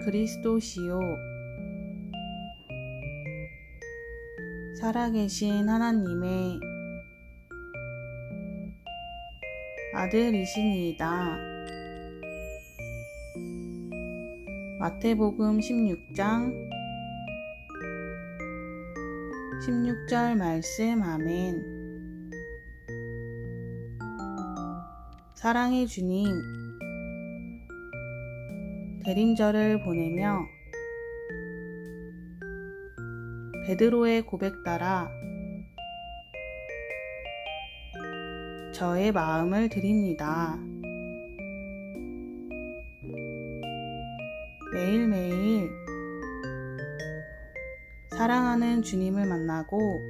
그리스도시요 살아계신 하나님의 아들이시니이다. 마태복음 16장 16절 말씀 아멘. 사랑의 주님, 대림절을 보내며 베드로의 고백 따라 저의 마음을 드립니다. 매일매일 사랑하는 주님을 만나고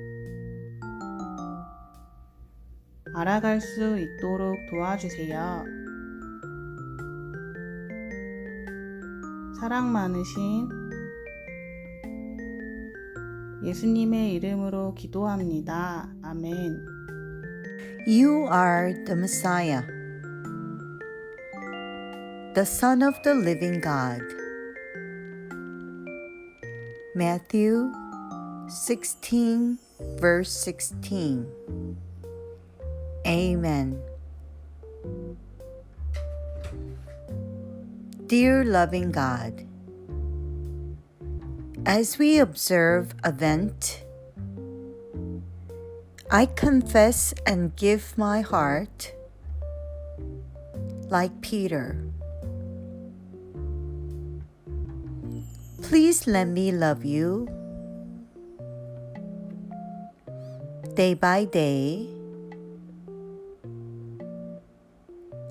알아갈 수 있도록 도와주세요. 사랑 많으신 예수님의 이름으로 기도합니다. 아멘. You are the Messiah, the Son of the living God. Matthew 16, verse 16. Amen. Dear loving God, as we observe Advent, I confess and give my heart like Peter. Please let me love you day by day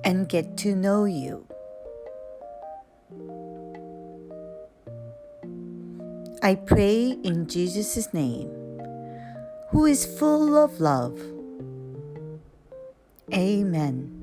and get to know you. I pray in Jesus' name who is full of love. Amen.